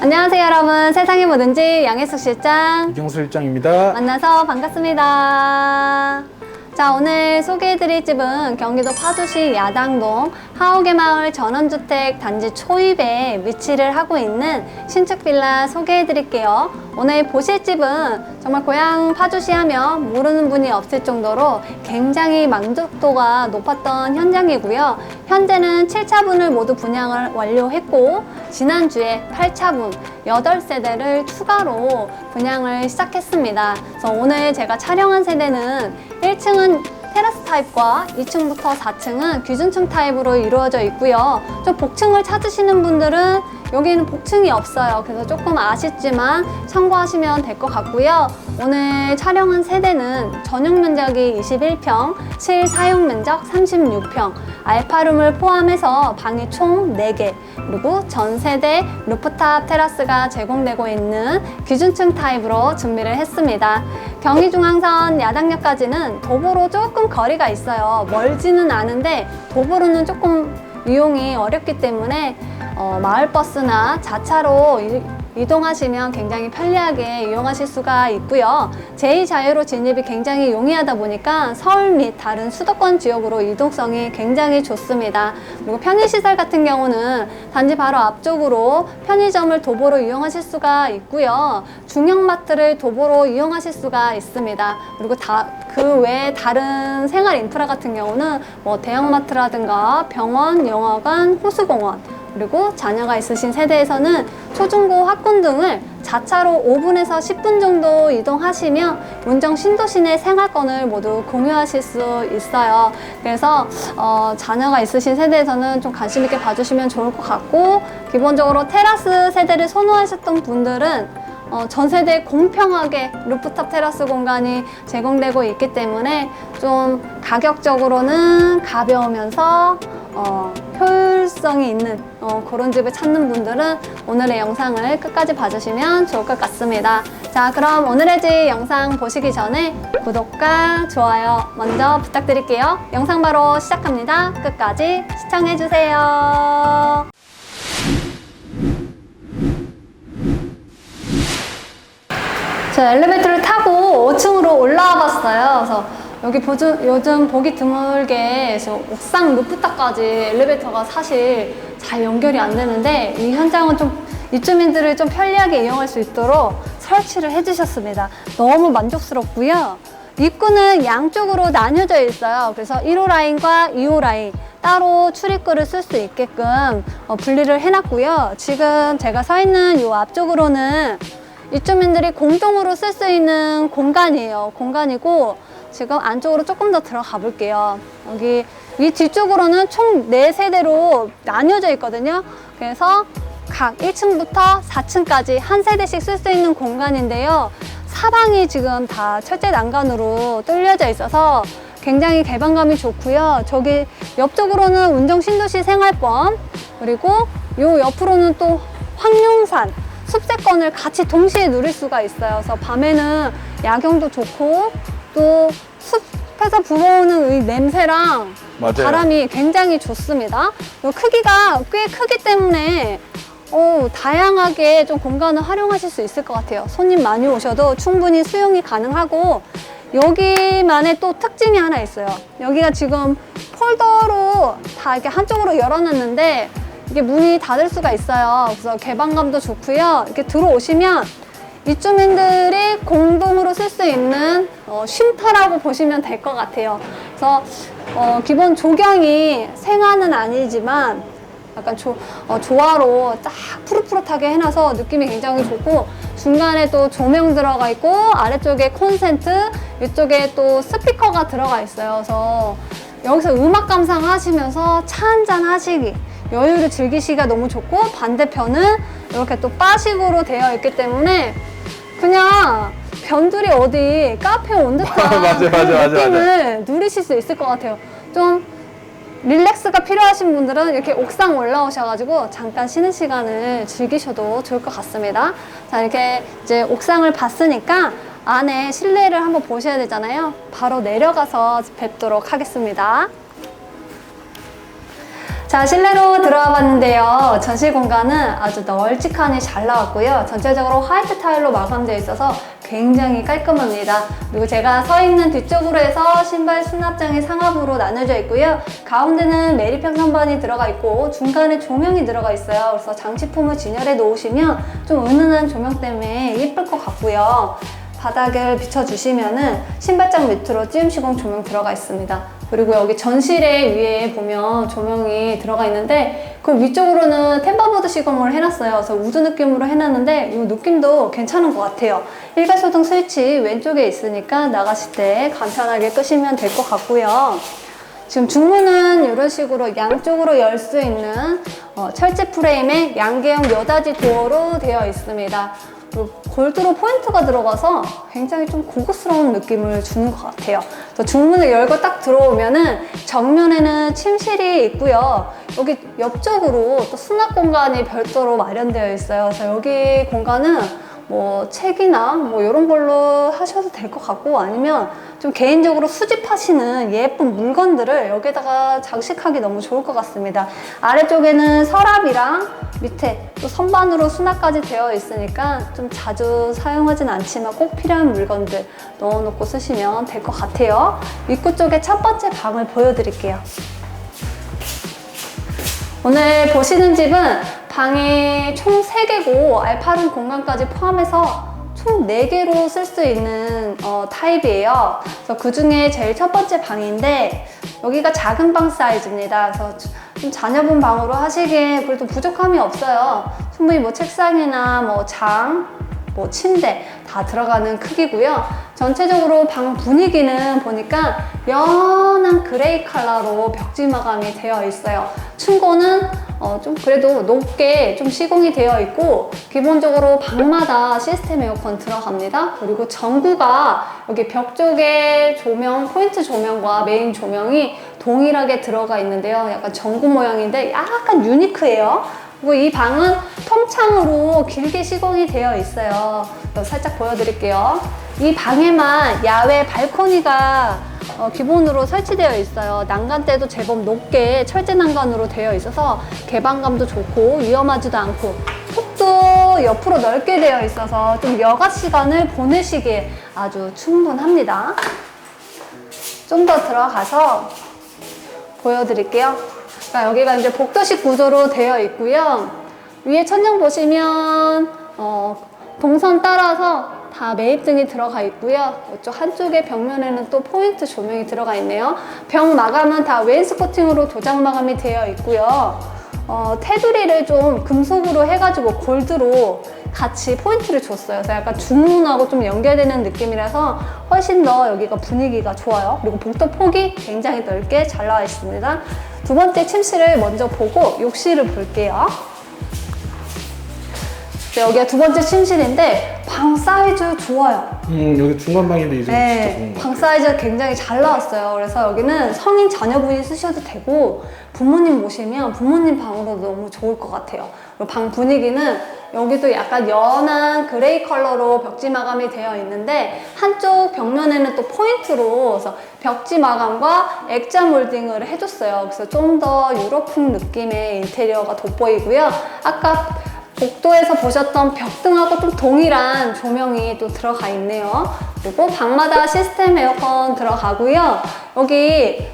안녕하세요 여러분 세상이 뭐든지 양혜숙 실장 이경수 일장입니다. 만나서 반갑습니다. 자, 오늘 소개해드릴 집은 경기도 파주시 야당동 하옥의 마을 전원주택 단지 초입에 위치를 하고 있는 신축 빌라 소개해드릴게요. 오늘 보실 집은 정말 고향 파주시 하면 모르는 분이 없을 정도로 굉장히 만족도가 높았던 현장이고요. 현재는 7차분을 모두 분양을 완료했고, 지난주에 8차분 8세대를 추가로 분양을 시작했습니다. 그래서 오늘 제가 촬영한 세대는 1층은 테라스 타입과 2층부터 4층은 귀중층 타입으로 이루어져 있고요. 좀 복층을 찾으시는 분들은 여기는 복층이 없어요. 그래서 조금 아쉽지만 참고하시면 될 것 같고요. 오늘 촬영한 세대는 전용 면적이 21평, 실 사용 면적 36평, 알파룸을 포함해서 방이 총 4개, 그리고 전 세대 루프탑 테라스가 제공되고 있는 기준층 타입으로 준비를 했습니다. 경의중앙선 야당역까지는 도보로 조금 거리가 있어요. 멀지는 않은데 도보로는 조금 이용이 어렵기 때문에 어, 마을버스나 자차로 이- 이동하시면 굉장히 편리하게 이용하실 수가 있고요. 제2자유로 진입이 굉장히 용이하다 보니까 서울 및 다른 수도권 지역으로 이동성이 굉장히 좋습니다. 그리고 편의시설 같은 경우는 단지 바로 앞쪽으로 편의점을 도보로 이용하실 수가 있고요. 중형마트를 도보로 이용하실 수가 있습니다. 그리고 다, 그 외에 다른 생활 인프라 같은 경우는 뭐 대형마트라든가 병원, 영화관, 호수공원, 그리고 자녀가 있으신 세대에서는 초중고 학군 등을 자차로 5분에서 10분 정도 이동하시면 문정 신도시내 생활권을 모두 공유하실 수 있어요. 그래서 어, 자녀가 있으신 세대에서는 좀 관심 있게 봐주시면 좋을 것 같고 기본적으로 테라스 세대를 선호하셨던 분들은 어, 전 세대 공평하게 루프탑 테라스 공간이 제공되고 있기 때문에 좀 가격적으로는 가벼우면서 어, 효율 성이 있는 어, 그런 집을 찾는 분들은 오늘의 영상을 끝까지 봐주시면 좋을 것 같습니다. 자, 그럼 오늘의 집 영상 보시기 전에 구독과 좋아요 먼저 부탁드릴게요. 영상 바로 시작합니다. 끝까지 시청해주세요. 제가 엘리베이터를 타고 5층으로 올라와 봤어요. 그래서 여기 보주, 요즘 보기 드물게 저 옥상 루프탑까지 엘리베이터가 사실 잘 연결이 안 되는데 이 현장은 좀 입주민들을 좀 편리하게 이용할 수 있도록 설치를 해주셨습니다. 너무 만족스럽고요. 입구는 양쪽으로 나뉘어져 있어요. 그래서 1호 라인과 2호 라인 따로 출입구를 쓸 수 있게끔 어, 분리를 해놨고요. 지금 제가 서 있는 이 앞쪽으로는 입주민들이 공동으로 쓸 수 있는 공간이에요. 공간이고 지금 안쪽으로 조금 더 들어가 볼게요. 여기 이 뒤쪽으로는 총 네세대로 나뉘어져 있거든요. 그래서 각 1층부터 4층까지 한 세대씩 쓸 수 있는 공간인데요. 사방이 지금 다 철제 난간으로 뚫려져 있어서 굉장히 개방감이 좋고요. 저기 옆쪽으로는 운정 신도시 생활권 그리고 요 옆으로는 또 황룡산 숲세권을 같이 동시에 누릴 수가 있어요. 그래서 밤에는 야경도 좋고 또 숲에서 불어오는 이 냄새랑 맞아요. 바람이 굉장히 좋습니다. 요 크기가 꽤 크기 때문에 어, 다양하게 좀 공간을 활용하실 수 있을 것 같아요. 손님 많이 오셔도 충분히 수용이 가능하고 여기만의 또 특징이 하나 있어요. 여기가 지금 폴더로 다 이렇게 한쪽으로 열어놨는데 이게 문이 닫을 수가 있어요. 그래서 개방감도 좋고요. 이렇게 들어오시면 입주민들이 공동으로 쓸 수 있는 어, 쉼터라고 보시면 될 것 같아요. 그래서 어, 기본 조경이 생화는 아니지만 약간 조, 어, 조화로 딱 푸릇푸릇하게 해놔서 느낌이 굉장히 좋고 중간에 또 조명 들어가 있고 아래쪽에 콘센트 이쪽에 또 스피커가 들어가 있어요. 그래서 여기서 음악 감상하시면서 차 한잔 하시기 여유를 즐기시기가 너무 좋고 반대편은 이렇게 또 바식으로 되어 있기 때문에 그냥 변두리 어디 카페 온 듯한 맞아, 맞아, 그런 맞아, 느낌을 누리실 수 있을 것 같아요. 좀 릴렉스가 필요하신 분들은 이렇게 옥상 올라오셔가지고 잠깐 쉬는 시간을 즐기셔도 좋을 것 같습니다. 자, 이렇게 이제 옥상을 봤으니까 안에 실내를 한번 보셔야 되잖아요. 바로 내려가서 뵙도록 하겠습니다. 자, 실내로 들어와 봤는데요. 전실 공간은 아주 널찍하니 잘 나왔고요. 전체적으로 화이트 타일로 마감되어 있어서 굉장히 깔끔합니다. 그리고 제가 서 있는 뒤쪽으로 해서 신발 수납장이 상하부로 나눠져 있고요. 가운데는 메리평 선반이 들어가 있고 중간에 조명이 들어가 있어요. 그래서 장식품을 진열해 놓으시면 좀 은은한 조명 때문에 예쁠 것 같고요. 바닥을 비춰주시면은 신발장 밑으로 찌움 시공 조명 들어가 있습니다. 그리고 여기 전실에 위에 보면 조명이 들어가 있는데 그 위쪽으로는 템버보드 시공을 해놨어요. 그래서 우드 느낌으로 해놨는데 이 느낌도 괜찮은 것 같아요. 일괄소등 스위치 왼쪽에 있으니까 나가실 때 간편하게 끄시면 될 것 같고요. 지금 중문은 이런 식으로 양쪽으로 열 수 있는 어, 철제 프레임의 양계형 여닫이 도어로 되어 있습니다. 골드로 포인트가 들어가서 굉장히 좀 고급스러운 느낌을 주는 것 같아요. 그래서 중문을 열고 딱 들어오면은 정면에는 침실이 있고요. 여기 옆쪽으로 또 수납 공간이 별도로 마련되어 있어요. 그래서 여기 공간은 뭐 책이나 뭐 이런 걸로 하셔도 될 것 같고 아니면 좀 개인적으로 수집하시는 예쁜 물건들을 여기다가 장식하기 너무 좋을 것 같습니다. 아래쪽에는 서랍이랑 밑에 또 선반으로 수납까지 되어 있으니까 좀 자주 사용하진 않지만 꼭 필요한 물건들 넣어놓고 쓰시면 될 것 같아요. 입구 쪽에 첫 번째 방을 보여드릴게요. 오늘 보시는 집은 방이 총 3개고 알파룸 공간까지 포함해서 총 4개로 쓸 수 있는 어, 타입이에요. 그래서 그 중에 제일 첫 번째 방인데 여기가 작은 방 사이즈입니다. 그래서 좀 자녀분 방으로 하시기에 그래도 부족함이 없어요. 충분히 뭐 책상이나 뭐 장, 뭐 침대 다 들어가는 크기고요. 전체적으로 방 분위기는 보니까 연한 그레이 컬러로 벽지 마감이 되어 있어요. 층고는 어, 좀 그래도 높게 좀 시공이 되어 있고 기본적으로 방마다 시스템 에어컨 들어갑니다. 그리고 전구가 여기 벽 쪽에 조명, 포인트 조명과 메인 조명이 동일하게 들어가 있는데요. 약간 전구 모양인데 약간 유니크해요. 그리고 이 방은 통창으로 길게 시공이 되어 있어요. 살짝 보여드릴게요. 이 방에만 야외 발코니가 어, 기본으로 설치되어 있어요. 난간대도 제법 높게 철제 난간으로 되어 있어서 개방감도 좋고 위험하지도 않고 폭도 옆으로 넓게 되어 있어서 좀 여가 시간을 보내시기에 아주 충분합니다. 좀 더 들어가서 보여드릴게요. 그러니까 여기가 이제 복도식 구조로 되어 있고요. 위에 천장 보시면 어, 동선 따라서 다 매입등이 들어가 있고요. 이쪽 한쪽에 벽면에는 또 포인트 조명이 들어가 있네요. 벽 마감은 다 웨인스코팅으로 도장 마감이 되어 있고요. 어, 테두리를 좀 금속으로 해가지고 골드로 같이 포인트를 줬어요. 그래서 약간 중문하고 좀 연결되는 느낌이라서 훨씬 더 여기가 분위기가 좋아요. 그리고 복도 폭이 굉장히 넓게 잘 나와 있습니다. 두 번째 침실을 먼저 보고 욕실을 볼게요. 네, 여기가 두 번째 침실인데 방 사이즈 좋아요. 음 여기 중간 방인데 이제 진짜 좋은 네, 거 방. 사이즈가 굉장히 잘 나왔어요. 그래서 여기는 성인 자녀분이 쓰셔도 되고 부모님 모시면 부모님 방으로도 너무 좋을 것 같아요. 그리고 방 분위기는 여기도 약간 연한 그레이 컬러로 벽지 마감이 되어 있는데 한쪽 벽면에는 또 포인트로 그래서 벽지 마감과 액자 몰딩을 해줬어요. 그래서 좀 더 유럽풍 느낌의 인테리어가 돋보이고요. 아까 복도에서 보셨던 벽등하고 좀 동일한 조명이 또 들어가 있네요. 그리고 방마다 시스템 에어컨 들어가고요. 여기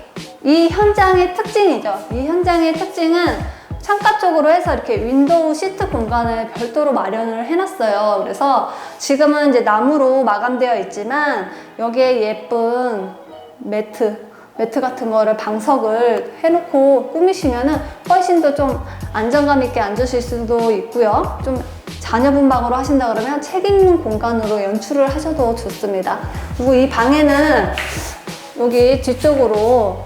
이 현장의 특징이죠. 이 현장의 특징은 창가 쪽으로 해서 이렇게 윈도우 시트 공간을 별도로 마련을 해놨어요. 그래서 지금은 이제 나무로 마감되어 있지만 여기에 예쁜 매트, 매트 같은 거를 방석을 해놓고 꾸미시면은 훨씬 더 좀 안정감 있게 앉으실 수도 있고요. 좀 자녀분 방으로 하신다 그러면 책 읽는 공간으로 연출을 하셔도 좋습니다. 그리고 이 방에는 여기 뒤쪽으로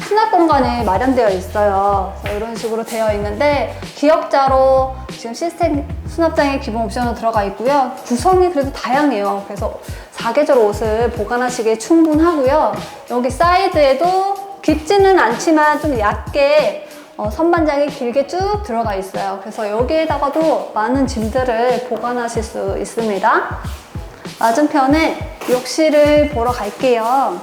수납 공간이 마련되어 있어요. 이런 식으로 되어 있는데 기역자로 지금 시스템 수납장에 기본 옵션으로 들어가 있고요. 구성이 그래도 다양해요. 그래서 사계절 옷을 보관하시기에 충분하고요. 여기 사이드에도 깊지는 않지만 좀 얕게 어, 선반장이 길게 쭉 들어가 있어요. 그래서 여기에다가도 많은 짐들을 보관하실 수 있습니다. 맞은편에 욕실을 보러 갈게요.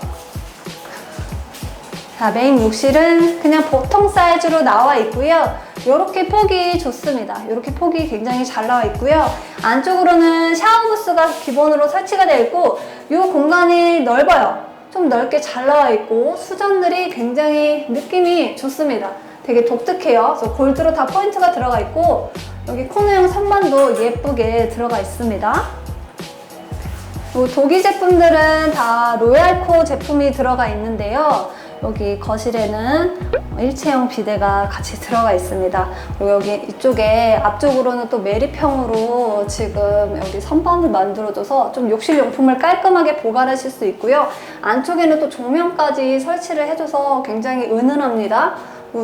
자, 메인 욕실은 그냥 보통 사이즈로 나와 있고요. 이렇게 폭이 좋습니다. 이렇게 폭이 굉장히 잘 나와 있고요. 안쪽으로는 샤워 부스가 기본으로 설치가 되어 있고 이 공간이 넓어요. 좀 넓게 잘 나와 있고 수전들이 굉장히 느낌이 좋습니다. 되게 독특해요. 그래서 골드로 다 포인트가 들어가 있고 여기 코너형 선반도 예쁘게 들어가 있습니다. 요 독일 제품들은 다 로얄코 제품이 들어가 있는데요. 여기 거실에는 일체형 비데가 같이 들어가 있습니다. 그리고 여기 이쪽에 앞쪽으로는 또 메리평으로 지금 여기 선반을 만들어줘서 좀 욕실 용품을 깔끔하게 보관하실 수 있고요. 안쪽에는 또 조명까지 설치를 해줘서 굉장히 은은합니다.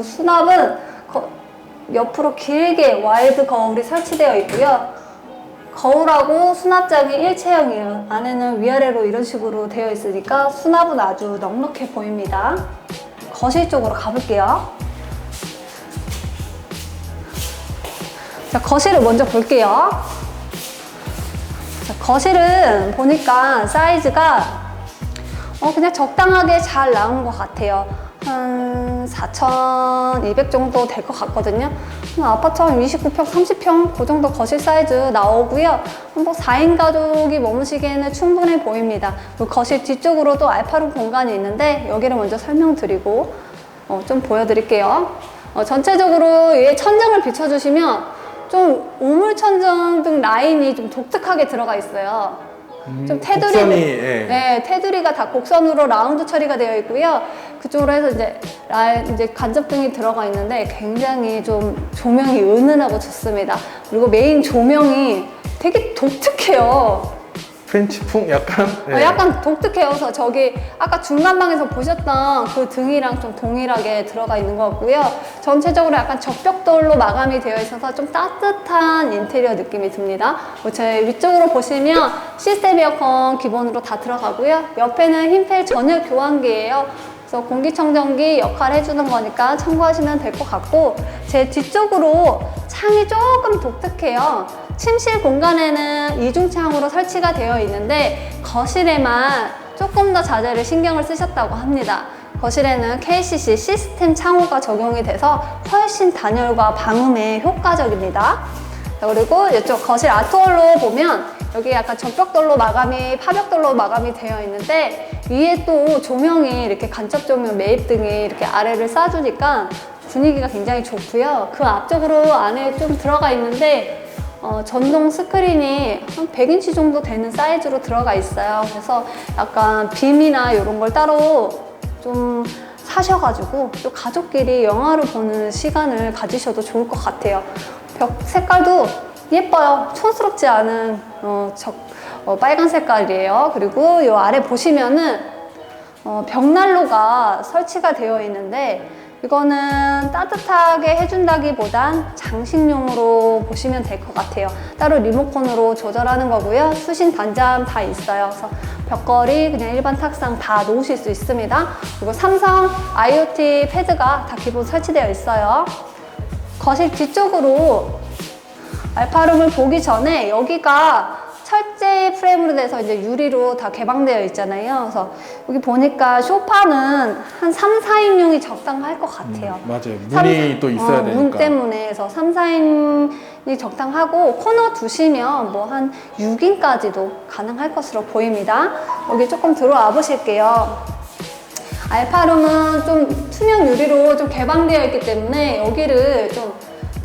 수납은 거- 옆으로 길게 와이드 거울이 설치되어 있고요. 거울하고 수납장이 일체형이에요. 안에는 위아래로 이런 식으로 되어 있으니까 수납은 아주 넉넉해 보입니다. 거실 쪽으로 가볼게요. 자, 거실을 먼저 볼게요. 자, 거실은 보니까 사이즈가 어, 그냥 적당하게 잘 나온 것 같아요. 한 4,200 정도 될 것 같거든요. 음, 아파트 한 29평, 30평 그 정도 거실 사이즈 나오고요. 뭐 4인 가족이 머무시기에는 충분해 보입니다. 그리고 거실 뒤쪽으로도 알파룸 공간이 있는데 여기를 먼저 설명드리고 어, 좀 보여드릴게요. 어, 전체적으로 이 천장을 비춰주시면 좀 우물 천정 등 라인이 좀 독특하게 들어가 있어요. 좀 테두리 곡선이, 예. 네, 테두리가 다 곡선으로 라운드 처리가 되어 있고요. 그쪽으로 해서 이제 라 이제 간접등이 들어가 있는데 굉장히 좀 조명이 은은하고 좋습니다. 그리고 메인 조명이 되게 독특해요. 프렌치풍 약간 어, 약간 독특해요. 그래서 저기 아까 중간방에서 보셨던 그 등이랑 좀 동일하게 들어가 있는 것 같고요. 전체적으로 약간 적벽돌로 마감이 되어 있어서 좀 따뜻한 인테리어 느낌이 듭니다. 그리고 제 위쪽으로 보시면 시스템 에어컨 기본으로 다 들어가고요. 옆에는 흰펠 전열 교환기예요. 그래서 공기청정기 역할 해주는 거니까 참고하시면 될 것 같고 제 뒤쪽으로 창이 조금 독특해요. 침실 공간에는 이중창으로 설치가 되어 있는데 거실에만 조금 더 자재를 신경을 쓰셨다고 합니다. 거실에는 KCC 시스템 창호가 적용이 돼서 훨씬 단열과 방음에 효과적입니다. 자, 그리고 이쪽 거실 아트월로 보면 여기 약간 적벽돌로 마감이 파벽돌로 마감이 되어 있는데 위에 또 조명이 이렇게 간접 조명 매입 등이 이렇게 아래를 쏴주니까 분위기가 굉장히 좋고요. 그 앞쪽으로 안에 좀 들어가 있는데 어, 전동 스크린이 한 100인치 정도 되는 사이즈로 들어가 있어요. 그래서 약간 빔이나 이런 걸 따로 좀 사셔가지고 또 가족끼리 영화를 보는 시간을 가지셔도 좋을 것 같아요. 벽 색깔도 예뻐요. 촌스럽지 않은 어, 적, 어, 빨간 색깔이에요. 그리고 이 아래 보시면은 어, 벽난로가 설치가 되어 있는데 이거는 따뜻하게 해준다기보단 장식용으로 보시면 될 것 같아요. 따로 리모컨으로 조절하는 거고요. 수신 단자음 다 있어요. 그래서 벽걸이 그냥 일반 탁상 다 놓으실 수 있습니다. 그리고 삼성 IoT 패드가 다 기본 설치되어 있어요. 거실 뒤쪽으로 알파룸을 보기 전에 여기가 철제 프레임으로 돼서 이제 유리로 다 개방되어 있잖아요. 그래서 여기 보니까 소파는 한 3, 4인용이 적당할 것 같아요. 맞아요. 삼- 문이 또 있어야 어, 되니까. 문 때문에 그래서 3, 4인이 적당하고 코너 두시면 뭐 한 6인까지도 가능할 것으로 보입니다. 여기 조금 들어와 보실게요. 알파룸은 좀 투명 유리로 좀 개방되어 있기 때문에 여기를 좀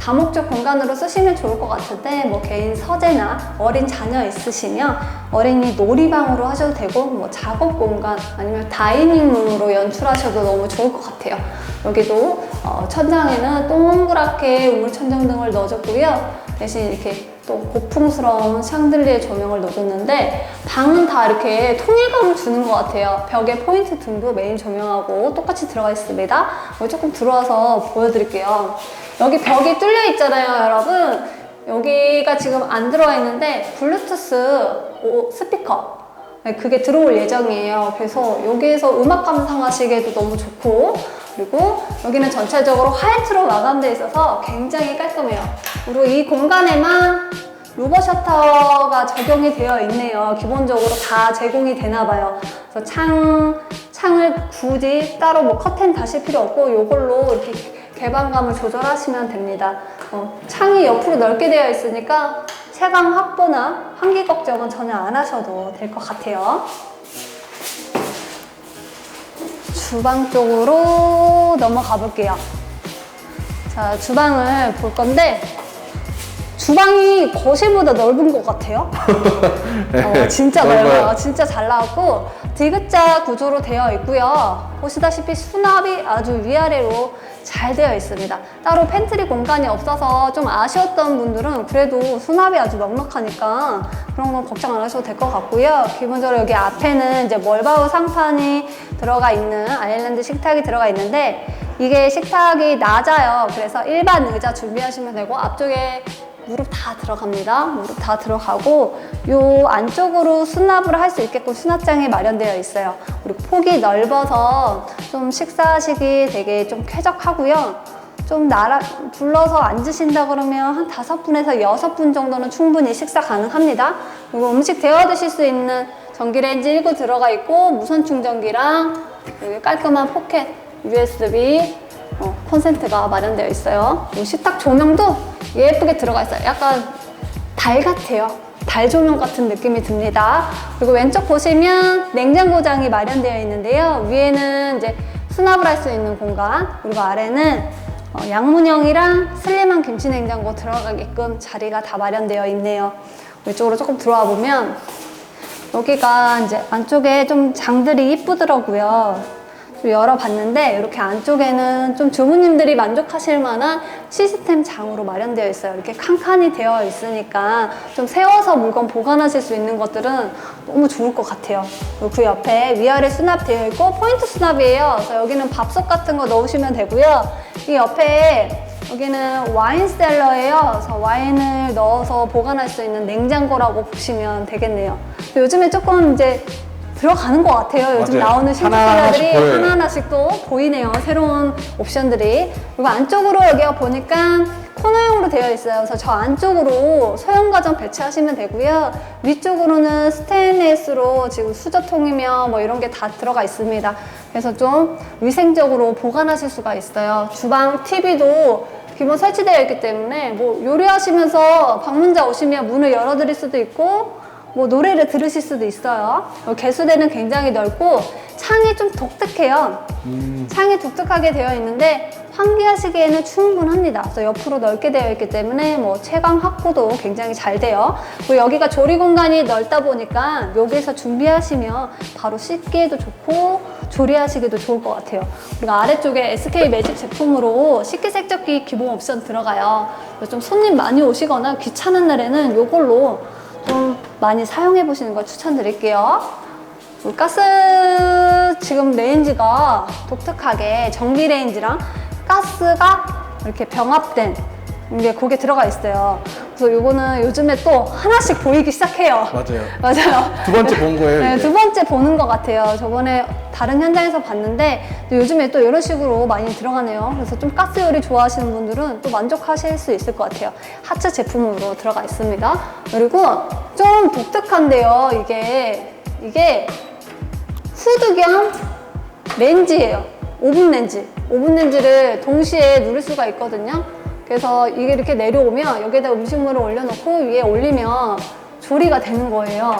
다목적 공간으로 쓰시면 좋을 것 같은데 뭐 개인 서재나 어린 자녀 있으시면 어린이 놀이방으로 하셔도 되고 뭐 작업 공간 아니면 다이닝룸으로 연출하셔도 너무 좋을 것 같아요. 여기도 어, 천장에는 동그랗게 우물 천장 등을 넣어줬고요. 대신 이렇게 또 고풍스러운 샹들리에 조명을 넣어줬는데 방은 다 이렇게 통일감을 주는 것 같아요. 벽에 포인트 등도 메인 조명하고 똑같이 들어가 있습니다. 조금 들어와서 보여드릴게요. 여기 벽이 뚫려 있잖아요, 여러분. 여기가 지금 안 들어와 있는데 블루투스 오- 스피커 네, 그게 들어올 예정이에요. 그래서 여기에서 음악 감상하시기에도 너무 좋고 그리고 여기는 전체적으로 화이트로 마감되어 있어서 굉장히 깔끔해요. 그리고 이 공간에만 루버 셔터가 적용이 되어 있네요. 기본적으로 다 제공이 되나 봐요. 그래서 창, 창을 굳이 따로 뭐 커튼 다실 필요 없고 이걸로 이렇게 개방감을 조절하시면 됩니다. 어, 창이 옆으로 넓게 되어 있으니까 채광 확보나 환기 걱정은 전혀 안 하셔도 될 것 같아요. 주방 쪽으로 넘어가 볼게요. 자, 주방을 볼 건데, 주방이 거실보다 넓은 것 같아요. 어, 진짜 넓어요. 진짜 잘 나왔고, 디귿자 구조로 되어 있고요. 보시다시피 수납이 아주 위아래로 잘 되어 있습니다. 따로 팬트리 공간이 없어서 좀 아쉬웠던 분들은 그래도 수납이 아주 넉넉하니까 그런 건 걱정 안 하셔도 될 것 같고요. 기본적으로 여기 앞에는 이제 멀바우 상판이 들어가 있는 아일랜드 식탁이 들어가 있는데 이게 식탁이 낮아요. 그래서 일반 의자 준비하시면 되고 앞쪽에 무릎 다 들어갑니다. 무릎 다 들어가고 요 안쪽으로 수납을 할 수 있게끔 수납장이 마련되어 있어요. 그리고 폭이 넓어서 좀 식사하시기 되게 좀 쾌적하고요. 좀 나라 불러서 앉으신다 그러면 한 다섯 분에서 여섯 분 정도는 충분히 식사 가능합니다. 그리고 음식 데워 드실 수 있는 전기레인지 1구 들어가 있고 무선 충전기랑 여기 깔끔한 포켓 USB 어, 콘센트가 마련되어 있어요. 이 식탁 조명도 예쁘게 들어가 있어요. 약간 달 같아요. 달 조명 같은 느낌이 듭니다. 그리고 왼쪽 보시면 냉장고장이 마련되어 있는데요. 위에는 이제 수납을 할 수 있는 공간, 그리고 아래는 어, 양문형이랑 슬림한 김치 냉장고 들어가게끔 자리가 다 마련되어 있네요. 이쪽으로 조금 들어와 보면 여기가 이제 안쪽에 좀 장들이 이쁘더라고요. 좀 열어봤는데 이렇게 안쪽에는 좀 주부님들이 만족하실 만한 시스템 장으로 마련되어 있어요. 이렇게 칸칸이 되어 있으니까 좀 세워서 물건 보관하실 수 있는 것들은 너무 좋을 것 같아요. 그리고 그 옆에 위아래 수납되어 있고 포인트 수납이에요. 그래서 여기는 밥솥 같은 거 넣으시면 되고요. 이 옆에 여기는 와인 셀러예요. 그래서 와인을 넣어서 보관할 수 있는 냉장고라고 보시면 되겠네요. 요즘에 조금 이제 들어가는 것 같아요. 요즘 맞아요. 나오는 신축 하나하나씩 보여요. 하나하나씩 또 보이네요. 새로운 옵션들이. 그리고 안쪽으로 여기가 보니까 코너형으로 되어 있어요. 그래서 저 안쪽으로 소형 가전 배치하시면 되고요. 위쪽으로는 스테인레스로 지금 수저통이며 뭐 이런 게 다 들어가 있습니다. 그래서 좀 위생적으로 보관하실 수가 있어요. 주방 TV도 기본 설치되어 있기 때문에 뭐 요리하시면서 방문자 오시면 문을 열어드릴 수도 있고 뭐 노래를 들으실 수도 있어요. 어, 개수대는 굉장히 넓고 창이 좀 독특해요. 창이 독특하게 되어 있는데 환기하시기에는 충분합니다. 그래서 옆으로 넓게 되어 있기 때문에 뭐 채광 확보도 굉장히 잘 돼요. 그리고 여기가 조리 공간이 넓다 보니까 여기서 준비하시면 바로 씻기에도 좋고 조리하시기도 좋을 것 같아요. 그리고 아래쪽에 SK 매직 제품으로 식기세척기 기본 옵션 들어가요. 좀 손님 많이 오시거나 귀찮은 날에는 이걸로 좀 많이 사용해 보시는 걸 추천드릴게요. 가스 지금 레인지가 독특하게 전기 레인지랑 가스가 이렇게 병합된 게 거기에 들어가 있어요. 그래서 요거는 요즘에 또 하나씩 보이기 시작해요. 맞아요. 맞아요. 두 번째 본 거예요. 네, 이게. 두 번째 보는 것 같아요. 저번에 다른 현장에서 봤는데 또 요즘에 또 이런 식으로 많이 들어가네요. 그래서 좀 가스 요리 좋아하시는 분들은 또 만족하실 수 있을 것 같아요. 하츠 제품으로 들어가 있습니다. 그리고 좀 독특한데요. 이게 이게 후드 겸 렌즈예요. 오븐 렌즈. 오븐 렌즈를 동시에 누를 수가 있거든요. 그래서 이게 이렇게 내려오면 여기에다 음식물을 올려놓고 위에 올리면 조리가 되는 거예요.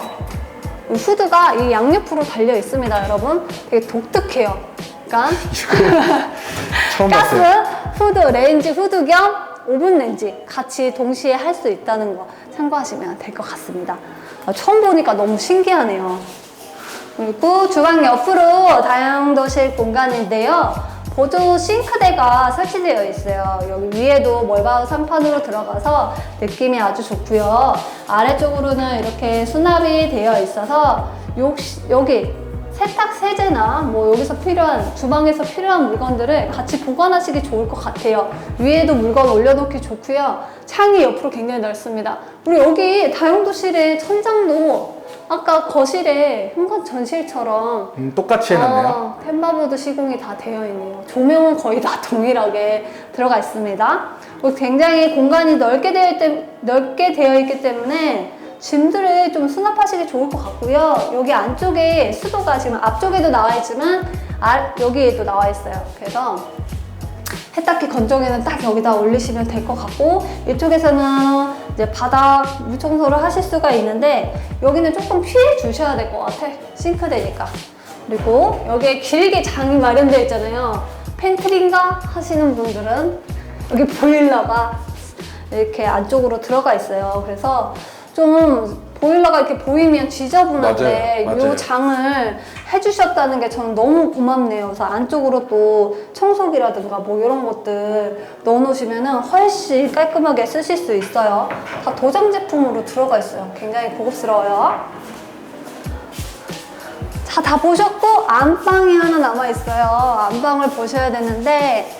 이 후드가 이 양옆으로 달려 있습니다, 여러분. 되게 독특해요. 그러니까 가스 봤어요. 후드, 레인지 후드 겸 오븐 렌지 같이 동시에 할 수 있다는 거 참고하시면 될 것 같습니다. 아, 처음 보니까 너무 신기하네요. 그리고 주방 옆으로 다용도실 공간인데요. 보조 싱크대가 설치되어 있어요. 여기 위에도 멀바우 상판으로 들어가서 느낌이 아주 좋고요. 아래쪽으로는 이렇게 수납이 되어 있어서 욕, 여기 세탁 세제나 뭐 여기서 필요한 주방에서 필요한 물건들을 같이 보관하시기 좋을 것 같아요. 위에도 물건 올려놓기 좋고요. 창이 옆으로 굉장히 넓습니다. 그리고 여기 다용도실의 천장도 아까 거실에 현관 전실처럼 음, 똑같이 해놨네요. 어, 템바보드 시공이 다 되어 있네요. 조명은 거의 다 동일하게 들어가 있습니다. 그리고 굉장히 공간이 넓게 되어, 있, 넓게 되어 있기 때문에 짐들을 좀 수납하시기 좋을 것 같고요. 여기 안쪽에 수도가 지금 앞쪽에도 나와 있지만 아, 여기에도 나와 있어요. 그래서 세탁기 건조기는 딱 여기다 올리시면 될 것 같고 이쪽에서는 이제 바닥 물청소를 하실 수가 있는데 여기는 조금 피해 주셔야 될 것 같아 싱크대니까. 그리고 여기에 길게 장이 마련되어 있잖아요. 팬트리인가 하시는 분들은 여기 보일러가 이렇게 안쪽으로 들어가 있어요. 그래서 좀 보일러가 이렇게 보이면 지저분한데 맞아요, 이 맞아요. 장을 해주셨다는 게 저는 너무 고맙네요. 그래서 안쪽으로 또 청소기라든가 뭐 이런 것들 넣어놓으시면 훨씬 깔끔하게 쓰실 수 있어요. 다 도장 제품으로 들어가 있어요. 굉장히 고급스러워요. 자, 다 보셨고 안방이 하나 남아 있어요. 안방을 보셔야 되는데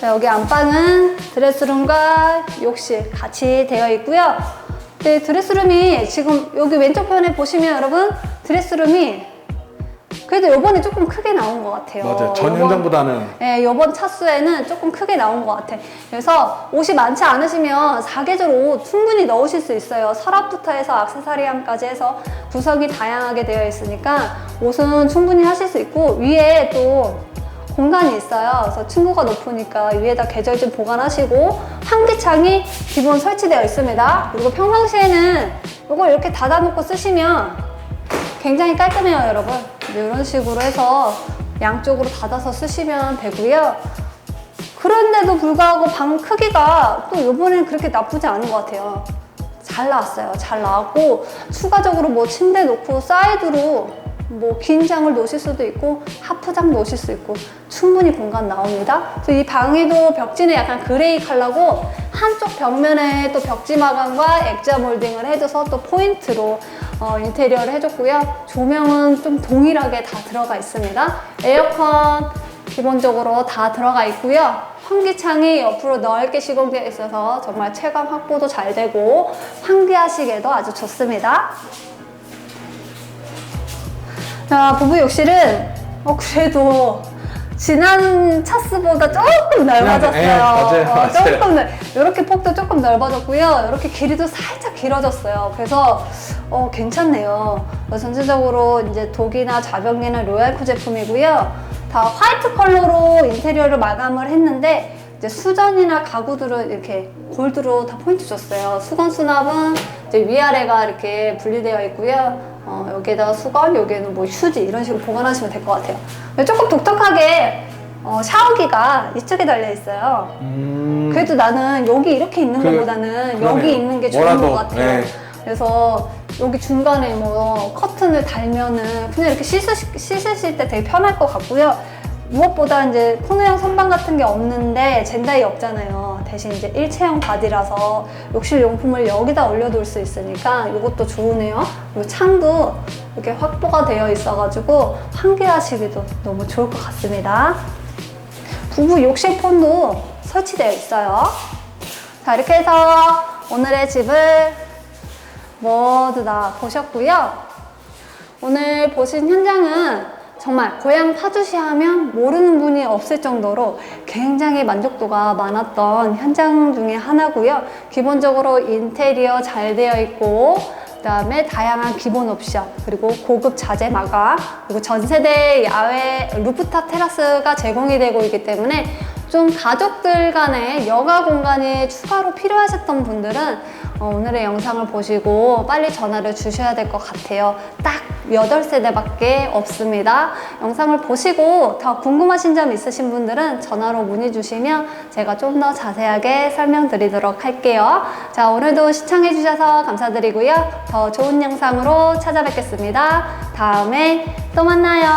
자, 여기 안방은 드레스룸과 욕실 같이 되어 있고요. 네, 드레스룸이 지금 여기 왼쪽 편에 보시면 여러분 드레스룸이 그래도 요번에 조금 크게 나온 것 같아요. 맞아요. 전 요번- 현장보다는 네, 이번 차수에는 조금 크게 나온 것 같아. 그래서 옷이 많지 않으시면 사계절 옷 충분히 넣으실 수 있어요. 서랍부터 해서 액세서리함까지 해서 구성이 다양하게 되어 있으니까 옷은 충분히 하실 수 있고 위에 또 공간이 있어요. 그래서 층고가 높으니까 위에다 계절 좀 보관하시고 환기창이 기본 설치되어 있습니다. 그리고 평상시에는 이걸 이렇게 닫아놓고 쓰시면 굉장히 깔끔해요, 여러분. 이런 식으로 해서 양쪽으로 닫아서 쓰시면 되고요. 그런데도 불구하고 방 크기가 또 이번엔 그렇게 나쁘지 않은 것 같아요. 잘 나왔어요. 잘 나왔고 추가적으로 뭐 침대 놓고 사이드로 뭐 긴 장을 놓으실 수도 있고 하프장 놓으실 수 있고 충분히 공간 나옵니다. 그래서 이 방에도 벽지는 약간 그레이 컬러고 한쪽 벽면에 또 벽지 마감과 액자 몰딩을 해줘서 또 포인트로 어, 인테리어를 해줬고요. 조명은 좀 동일하게 다 들어가 있습니다. 에어컨 기본적으로 다 들어가 있고요. 환기창이 옆으로 넓게 시공되어 있어서 정말 체감 확보도 잘 되고 환기하시기에도 아주 좋습니다. 자, 부부 욕실은 어, 그래도 지난 차스보다 조금 넓어졌어요. 네, 맞아요, 어, 맞아요. 조금 넓, 이렇게 폭도 조금 넓어졌고요. 이렇게 길이도 살짝 길어졌어요. 그래서 어, 괜찮네요. 어, 전체적으로 이제 독이나 자변기는 로얄쿠 제품이고요. 다 화이트 컬러로 인테리어를 마감을 했는데 이제 수전이나 가구들은 이렇게 골드로 다 포인트 줬어요. 수건 수납은 이제 위아래가 이렇게 분리되어 있고요. 어, 여기에다 수건, 여기에는 뭐 휴지 이런 식으로 보관하시면 될 것 같아요. 조금 독특하게 어, 샤워기가 이쪽에 달려 있어요. 음, 그래도 나는 여기 이렇게 있는 그- 것보다는 그러네요. 여기 있는 게 좋은 뭐라도, 것 같아요. 네. 그래서 여기 중간에 뭐 커튼을 달면은 그냥 이렇게 씻으, 씻으실 때 되게 편할 것 같고요. 무엇보다 이제 코너형 선반 같은 게 없는데 젠다이 없잖아요. 대신 이제 일체형 바디라서 욕실 용품을 여기다 올려둘 수 있으니까 이것도 좋으네요. 그리고 창도 이렇게 확보가 되어 있어가지고 환기하시기도 너무 좋을 것 같습니다. 부부 욕실 폰도 설치되어 있어요. 자, 이렇게 해서 오늘의 집을 모두 다 보셨고요. 오늘 보신 현장은 정말 고향 파주시 하면 모르는 분이 없을 정도로 굉장히 만족도가 많았던 현장 중에 하나고요. 기본적으로 인테리어 잘 되어 있고 그다음에 다양한 기본 옵션 그리고 고급 자재 마감 그리고 전 세대 야외 루프탑 테라스가 제공이 되고 있기 때문에 좀 가족들 간의 여가 공간이 추가로 필요하셨던 분들은 어, 오늘의 영상을 보시고 빨리 전화를 주셔야 될 것 같아요. 딱 8세대밖에 없습니다. 영상을 보시고 더 궁금하신 점 있으신 분들은 전화로 문의 주시면 제가 좀 더 자세하게 설명드리도록 할게요. 자, 오늘도 시청해주셔서 감사드리고요. 더 좋은 영상으로 찾아뵙겠습니다. 다음에 또 만나요.